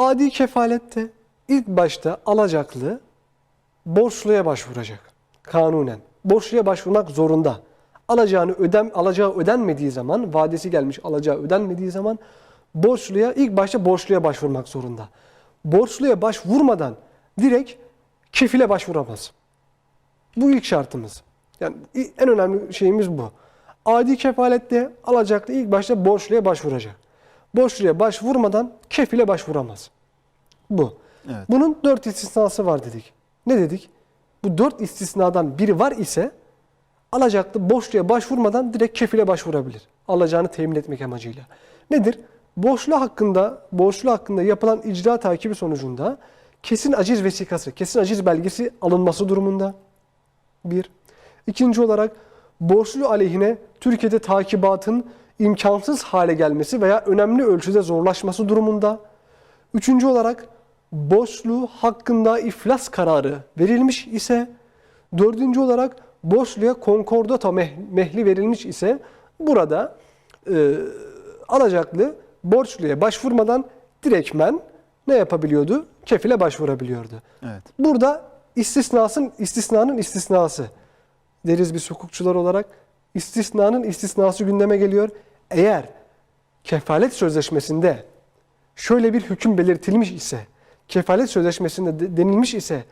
Adi kefalette ilk başta alacaklı borçluya başvuracak kanunen. Borçluya başvurmak zorunda. Alacağını ödem alacağı ödenmediği zaman, vadesi gelmiş alacağı ödenmediği zaman borçluya ilk başta borçluya başvurmak zorunda. Borçluya başvurmadan direkt kefile başvuramaz. Bu ilk şartımız. Yani en önemli şeyimiz bu. Adi kefalette alacaklı ilk başta borçluya başvuracak. Borçluya başvurmadan kefile başvuramaz. Bu. Evet. Bunun dört istisnası var dedik. Ne dedik? Bu dört istisnadan biri var ise alacaklı borçluya başvurmadan direkt kefile başvurabilir. Alacağını temin etmek amacıyla. Nedir? Borçlu hakkında, borçlu hakkında yapılan icra takibi sonucunda kesin aciz vesikası, kesin aciz belgesi alınması durumunda. Bir. İkinci olarak borçlu aleyhine Türkiye'de takibatın imkansız hale gelmesi veya önemli ölçüde zorlaşması durumunda. Üçüncü olarak borçlu hakkında iflas kararı verilmiş ise, dördüncü olarak borçluya konkordato meh- mehli verilmiş ise burada e, alacaklı borçluya başvurmadan direktmen ne yapabiliyordu? Kefile başvurabiliyordu. Evet. Burada istisnasın istisnanın istisnası deriz biz hukukçular olarak istisnanın istisnası gündeme geliyor. Eğer kefalet sözleşmesinde şöyle bir hüküm belirtilmiş ise, kefalet sözleşmesinde de- denilmiş ise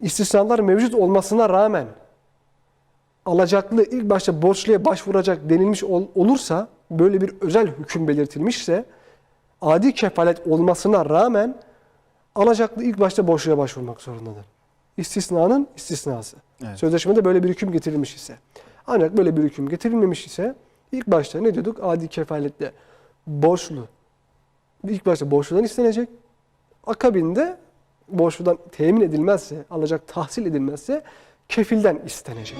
istisnalar mevcut olmasına rağmen alacaklı ilk başta borçluya başvuracak denilmiş ol- olursa, böyle bir özel hüküm belirtilmişse, adi kefalet olmasına rağmen alacaklı ilk başta borçluya başvurmak zorundadır. İstisnanın istisnası. Evet. Sözleşmede böyle bir hüküm getirilmiş ise. Ancak böyle bir hüküm getirilmemiş ise ilk başta ne diyorduk? Adi kefalette borçlu. İlk başta borçludan istenecek. Akabinde borçludan temin edilmezse, alacak tahsil edilmezse kefilden istenecek.